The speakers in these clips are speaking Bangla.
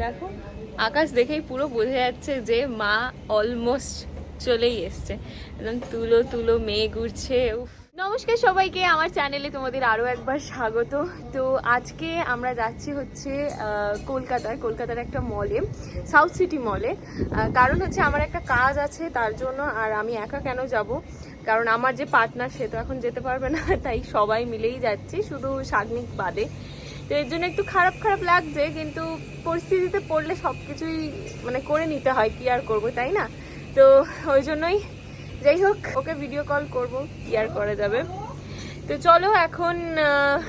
দেখো, আকাশ দেখেই পুরো বোঝা যাচ্ছে যে মা অলমোস্ট চলেই এসছে। একদম তুলো তুলো মেয়ে ঘুরছে। নমস্কার সবাইকে, আমার চ্যানেলে তোমাদের আরও একবার স্বাগত। তো আজকে আমরা যাচ্ছি হচ্ছে কলকাতায়, কলকাতার একটা মলে সাউথ সিটি মলে কারণ হচ্ছে আমার একটা কাজ আছে তার জন্য, আর আমি একা কেন যাব? কারণ আমার যে পার্টনার সে তো এখন যেতে পারবে না, তাই সবাই মিলেই যাচ্ছি, শুধু সাগ্নিক বাদে। তো এর জন্য একটু খারাপ খারাপ লাগছে কিন্তু পরিস্থিতিতে পড়লে সব কিছুই মানে করে নিতে হয় কি আর করব তাই না? তো ওই জন্যই যাই হোক ওকে ভিডিও কল করব কি আর করা যাবে। তো চলো এখন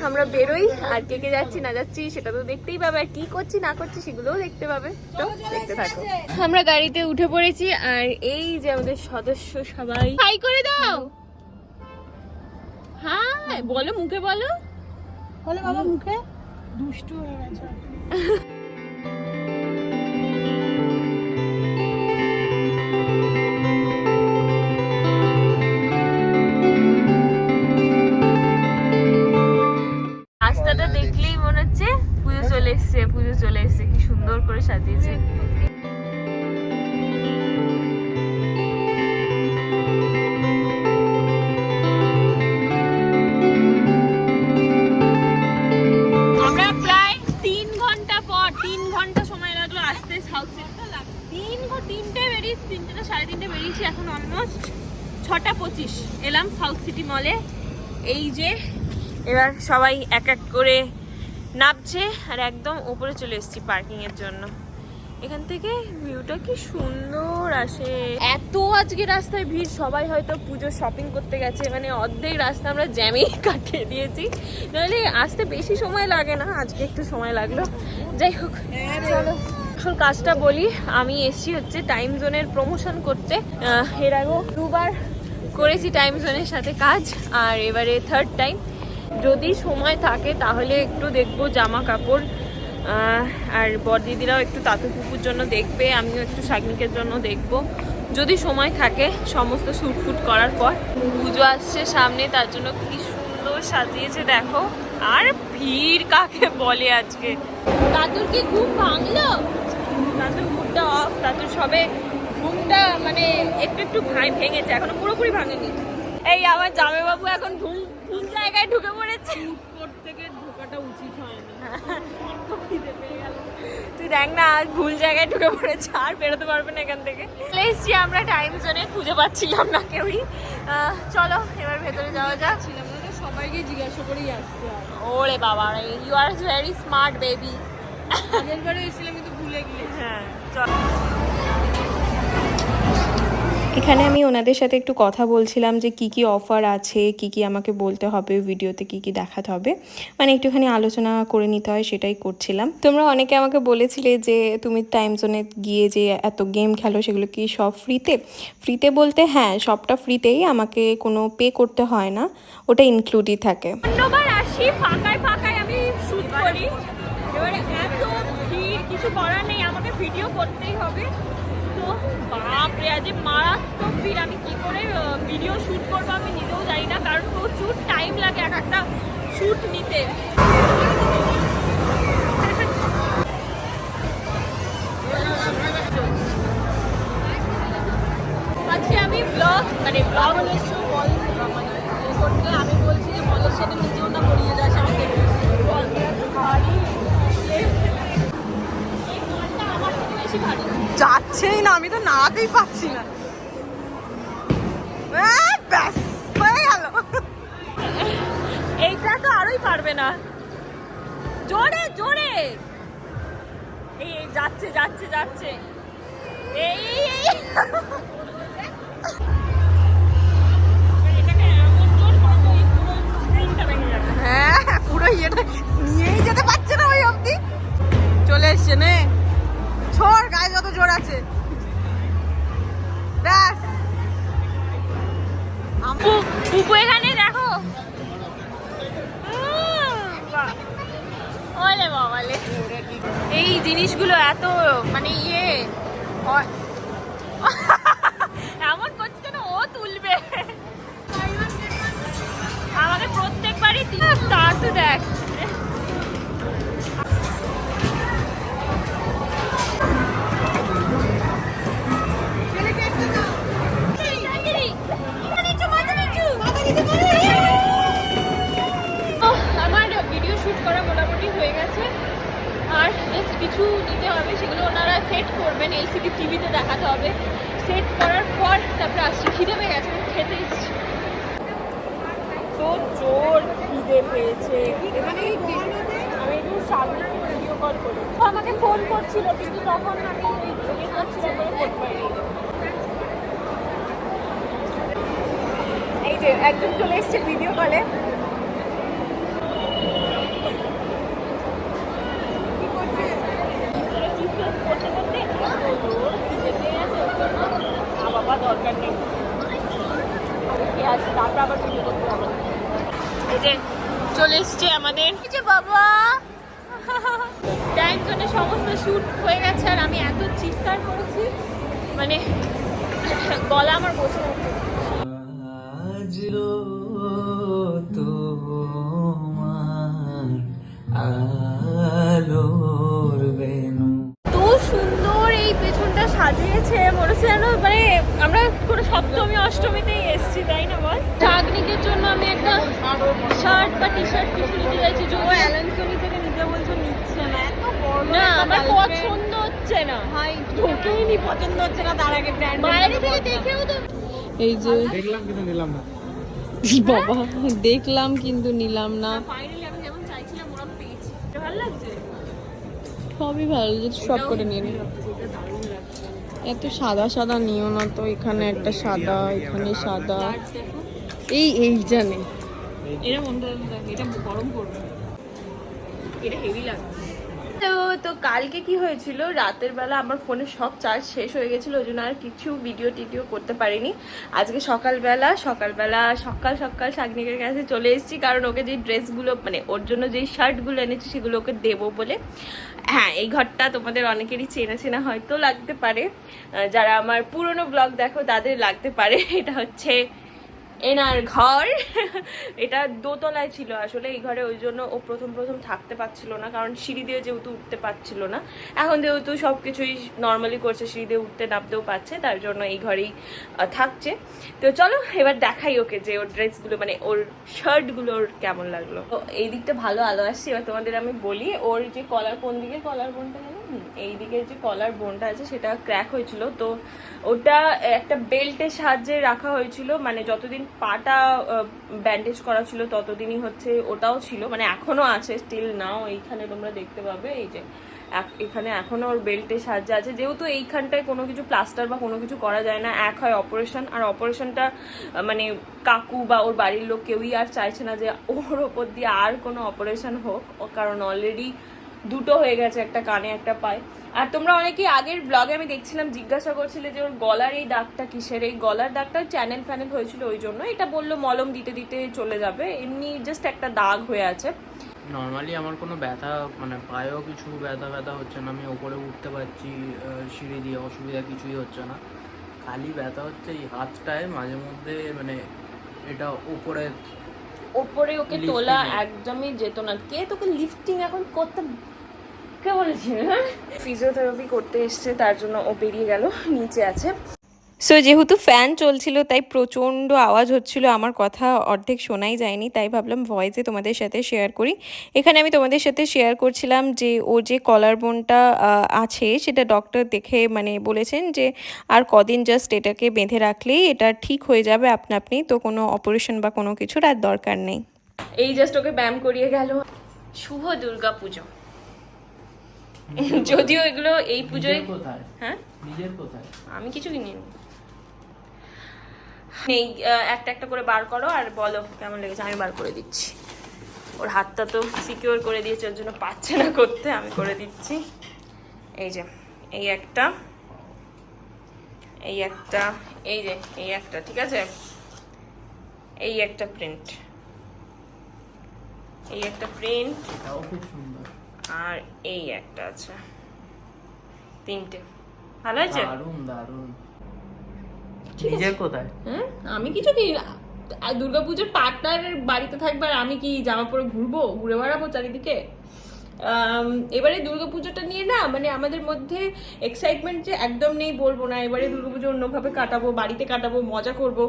আমরা বেরোই আর কে কে যাচ্ছি না যাচ্ছি সেটা তো দেখতেই পাবে আর কি করছি না করছি সেগুলোও দেখতে পাবে। তো দেখতে থাকো। আমরা গাড়িতে উঠে পড়েছি আর এই যে আমাদের সদস্য সবাই। হাই করে দাও! হ্যাঁ বলো মুখে বলো। বলো বাবা মুখে। দুষ্টু হয়ে গেছে। পঁচিশ। এলাম সাউথ সিটি মলে। এই যে, এবার সবাই এক এক করে নামছে আর একদম উপরে চলে এসেছি পার্কিং এর জন্য। এখান থেকে ভিউটা কি সুন্দর আসে। এত আজকে রাস্তায় ভিড়, সবাই হয়তো পুজো শপিং করতে গেছে মানে অর্ধেক রাস্তা আমরা জ্যামেই কাটিয়ে দিয়েছি। নাহলে আসতে বেশি সময় লাগে না, আজকে একটু সময় লাগল। যাই হোক, চলো। আসল কাজটা বলি, আমি এসছি হচ্ছে টাইম জোনের প্রমোশন করতে। এর আগেও দুবার করেছি টাইম জোনের সাথে কাজ আর এবারে থার্ড টাইম যদি সময় থাকে তাহলে একটু দেখব জামা কাপড় আর বরদিদিরাও একটু তাতু পুকুর জন্য দেখবে আমিও একটু শাগনিকের জন্য দেখব। যদি সময় থাকে সমস্ত শ্যুট ফুট করার পর। পুজো আসছে সামনে তার জন্য কি সুন্দর সাজিয়েছে দেখো। আর ভিড় কাকে বলে আজকে? দাদুর কি ঘুম ভাঙলো? দাদুর মুডটা অফ দাদুর সবে ঘুমটা মানে একটু একটু ভাই ভেঙেছে এখনও পুরোপুরি ভাঙেনি। এই আমার জামাইবাবু এখন ভুল ভুল জায়গায় ঢুকে পড়েছে। উপর থেকে ঢোকাটা উচিত হয়নি। তুই দেখ না আজ ভুল জায়গায় ঢুকে পড়েছে আর বেরোতে পারবে না এখান থেকে। এসছি আমরা টাইম জোনে খুঁজে পাচ্ছিলাম না কেউই। চলো এবার ভেতরে যাওয়া যাক। সবাইকে জিজ্ঞাসা করেই আসতে ওরে বাবা you are very smart baby আগের বারে এসেছিলাম কিন্তু ভুলে গিয়েছি। হ্যাঁ চলো। এখানে আমি ওনাদের সাথে একটু কথা বলছিলাম যে কি কি অফার আছে, কি কি আমাকে বলতে হবে, ভিডিওতে কি কি দেখাতে হবে। মানে একটুখানি আলোচনা করে নিতে হয়, সেটাই করছিলাম। তোমরা অনেকে আমাকে বলেছিলে যে তুমি টাইম জোনে গিয়ে যে এত গেম খেলো, সেগুলো কি সব ফ্রিতে ফ্রিতে বলতে হ্যাঁ সবটা ফ্রিতেই আমাকে কোনো পে করতে হয় না, ওটা ইনক্লুডই থাকে। কিছু করার নেই, আমাকে ভিডিও করতেই হবে। তো বাপরে আজ মারাত্মক ভিড়। আমি কি করে ভিডিও শুট করব আমি নিজেও জানি না, কারণ প্রচুর টাইম লাগে এক একটা শুট নিতে। আজকে আমি ব্লগ মানে ব্লগ মানে করতে আমি বলছি যে বলের সাথে যাচ্ছেই না আমি তো নাড়াতেই পাচ্ছি না। ব্যাস হয়ে গেল। এইটা তো আরোই পারবে না। জোরে জোরে। এই, যাচ্ছে যাচ্ছে যাচ্ছে। এই। এই জিনিসগুলো এত মানে ইয়ে এমন করছে যেন ও তুলবে। আমাকে প্রত্যেকবারই তা তো দেখ। আমার ভিডিও শ্যুট করা মোটামুটি হয়ে গেছে। কিছু নিতে হবে, সেগুলো ওনারা সেট করবেন এলসিডি টিভিতে দেখাতে হবে। সেট করার পর তারপরে আসছি, খিদে পেয়ে গেছে, খেতে এসেছি। তো জোর খিদে পেয়েছে। এখানে আমি একটু সামনে ভিডিও কল করি। ও আমাকে ফোন করছিল, কিন্তু তখন আমি ইয়ে করছিলাম বলে করতে পারিনি এই যে একজন চলে এসছে ভিডিও কলে করতে করতে এত জোর খিদে পেয়ে গেছে ওর জন্য আ বাবা দরকার নেই আগে কে আছে তারপর চলে এসছে আমাদের। যে বাবা। জন্য সমস্ত শ্যুট হয়ে গেছে আর আমি এত চিৎকার করেছি। মানে গলা আমার বসে চাইছি যে ও অ্যালানসনি থেকে নিতে বলছো নিচ্ছে না। এত বড় না আমার পছন্দ হচ্ছে না। ভাই ঢোকেই নি পছন্দ হচ্ছে না তার আগে ব্র্যান্ড বাইরে থেকে দেখেও তো এই যে দেখলাম কিন্তু নিলাম না। বাবা দেখলাম কিন্তু নিলাম না। ফাইনালি আমি যেমন চাইছিলাম ওরকম পেয়েছি। ভালো লাগছে? সবই ভালো যদি সব করে নিয়ে নিই। এত সাদা সাদা নিও না তো এখানে একটা সাদা এখানে সাদা। এই এই জানে। গরম করবে। এটা হেভি লাগছে তো তো কালকে কি হয়েছিল? রাতের বেলা আমার ফোনে সব চার্জ শেষ হয়ে গেছিল, ওই জন্য আর কিছু ভিডিও টিডিও করতে পারিনি। আজকে সকালবেলা সকালবেলা সকাল সকাল শাগনিকের কাছে চলে এসেছি, কারণ ওকে যে ড্রেসগুলো মানে ওর জন্য যেই শার্টগুলো এনেছি, সেগুলো ওকে দেবো বলে। হ্যাঁ এই ঘরটা তোমাদের অনেকেরই চেনা চেনা হয়তো লাগতে পারে। যারা আমার পুরনো ব্লগ দেখো, তাদের লাগতে পারে। এটা হচ্ছে এনার ঘর। এটা দোতলায় ছিল আসলে এই ঘরে ওই জন্য ও প্রথম প্রথম থাকতে পারছিল না কারণ সিঁড়ি দিয়ে যেহেতু উঠতে পারছিল না। এখন যেহেতু সব কিছুই নর্মালি করছে সিঁড়ি দিয়ে উঠতে নামতেও পারছে তার জন্য এই ঘরেই থাকছে। তো চলো এবার দেখাই ওকে যে ওর ড্রেসগুলো মানে ওর শার্টগুলো ওর কেমন লাগল। তো এই দিকটা ভালো আলো আসছে এবার তোমাদের আমি বলি ওর যে কলার কোন দিকে? কলার জানো হুম, এই দিকে যে কলার বোনটা আছে সেটা ক্র্যাক হয়েছিল। তো ওটা একটা বেল্টের সাহায্যে রাখা হয়েছিল। মানে যতদিন পাটা ব্যান্ডেজ করা ছিল ততদিনই হচ্ছে ওটাও ছিল। মানে এখনও আছে স্টিল নাও এইখানে তোমরা দেখতে পাবে। এই যে এখানে এখনও ওর বেল্টের সাহায্যে আছে। যেহেতু এইখানটায় কোনো কিছু প্লাস্টার বা কোনো কিছু করা যায় না, এক হয় অপারেশন আর অপারেশনটা মানে কাকু বা ওর বাড়ির লোক কেউই আর চাইছে না যে ওর ওপর দিয়ে আর কোনো অপারেশন হোক। কারণ অলরেডি দুটো হয়ে গেছে একটা কানে একটা পায়ে। আর তোমরা অনেকেই আগের ব্লগে আমি দেখছিলাম জিজ্ঞাসা করছিলে যে ওর গলার এই দাগটা কিসের? এই গলার দাগটা চ্যানেল ফ্যানেল হয়েছিল ওই জন্য। এটা বলল মলম দিতে দিতে চলে যাবে। এমনি জাস্ট একটা দাগ হয়ে আছে। নর্মালি আমার কোনো ব্যথা মানে পায়েও কিছু ব্যথা ব্যথা হচ্ছে না। আমি ওপরে উঠতে পারছি সিঁড়ি দিয়ে অসুবিধা কিছুই হচ্ছে না। খালি ব্যথা হচ্ছে এই হাতটায় মাঝে মধ্যে মানে এটা উপরে ওপরে ওকে তোলা একদমই যেত না। কে তোকে লিফটিং এখন করতে কে বলেছে ফিজিওথেরাপি করতে এসছে তার জন্য ও বেরিয়ে গেল নিচে আছে। সো যেহেতু ফ্যান চলছিল তাই প্রচণ্ড আওয়াজ হচ্ছিল আমার কথা অর্ধেক শোনাই যায়নি তাই ভাবলাম ভয়েসে তোমাদের সাথে শেয়ার করি। এখানে আমি তোমাদের সাথে শেয়ার করছিলাম যে ও যে কলার বোনটা আছে সেটা ডক্টর দেখে মানে বলেছেন যে আর কদিন জাস্ট এটাকে বেঁধে রাখলেই এটা ঠিক হয়ে যাবে আপনা আপনি তো কোনো অপারেশন বা কোনো কিছুর আর দরকার নেই। এই জাস্ট ওকে ব্যায়াম করিয়ে গেল। শুভ দুর্গা পুজো। যদিও এগুলো এই পুজোয় হ্যাঁ? আমি কিছু কিনিনি এই একটা একটা করে বার করো আর বলো কেমন লেগেছে আমি বার করে দিচ্ছি। ওর হাতটা তো সিকিউর করে দিয়েছে ওর জন্য পাচ্ছে না করতে আমি করে দিচ্ছি। এই যে এই একটা এই একটা এই যে এই একটা ঠিক আছে? এই একটা প্রিন্ট এই একটা প্রিন্ট খুব সুন্দর। আর এই একটা আছে। তিনটে। ভালো আছে? দারুণ দারুণ নিজের কোথায়? হ্যাঁ আমি কিছু কি আর দুর্গাপুজোর পার্টনার বাড়িতে থাকবে আর আমি কি জামা পরে ঘুরবো? ঘুরে বেড়াবো চারিদিকে? এবারে দুর্গাপুজোটা নিয়ে না মানে আমাদের মধ্যে এক্সাইটমেন্ট যে একদম নেই বলব না এবারে দুর্গাপুজো অন্যভাবে কাটাবো বাড়িতে কাটাবো মজা করব।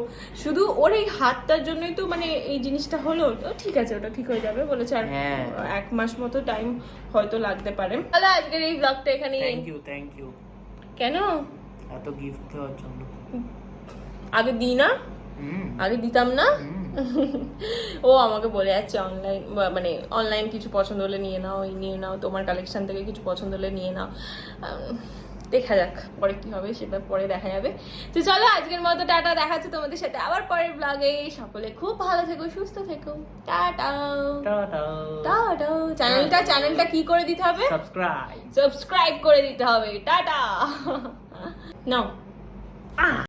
শুধু ওর এই হাতটার জন্যই তো মানে এই জিনিসটা হলো তো ঠিক আছে ওটা ঠিক হয়ে যাবে বলেছে আর হ্যাঁ। এক মাস মতো টাইম হয়তো লাগতে পারে। তাহলে আজকের এই ব্লগটা এখানে থ্যাংক ইউ থ্যাংক ইউ কেন? এত গিফট দেওয়ার জন্য। আগে দিই না? আগে দিতাম না। ও আমাকে বলে যাচ্ছে অনলাইন মানে অনলাইন কিছু পছন্দ হলে নিয়ে নাও এই নিয়ে নাও তোমার কালেকশন থেকে কিছু পছন্দ হলে নিয়ে নাও। দেখা যাক পরে কি হবে সেটা পরে দেখা যাবে। তো চলো আজকের মতো টাটা দেখাচ্ছে তোমাদের সাথে আবার পরের ব্লগে সকলে খুব ভালো থেকো সুস্থ থেকো। টাটা। টাটা। চ্যানেলটা চ্যানেলটা কি করে দিতে হবে? সাবস্ক্রাইব সাবস্ক্রাইব করে দিতে হবে। টাটা। নাও।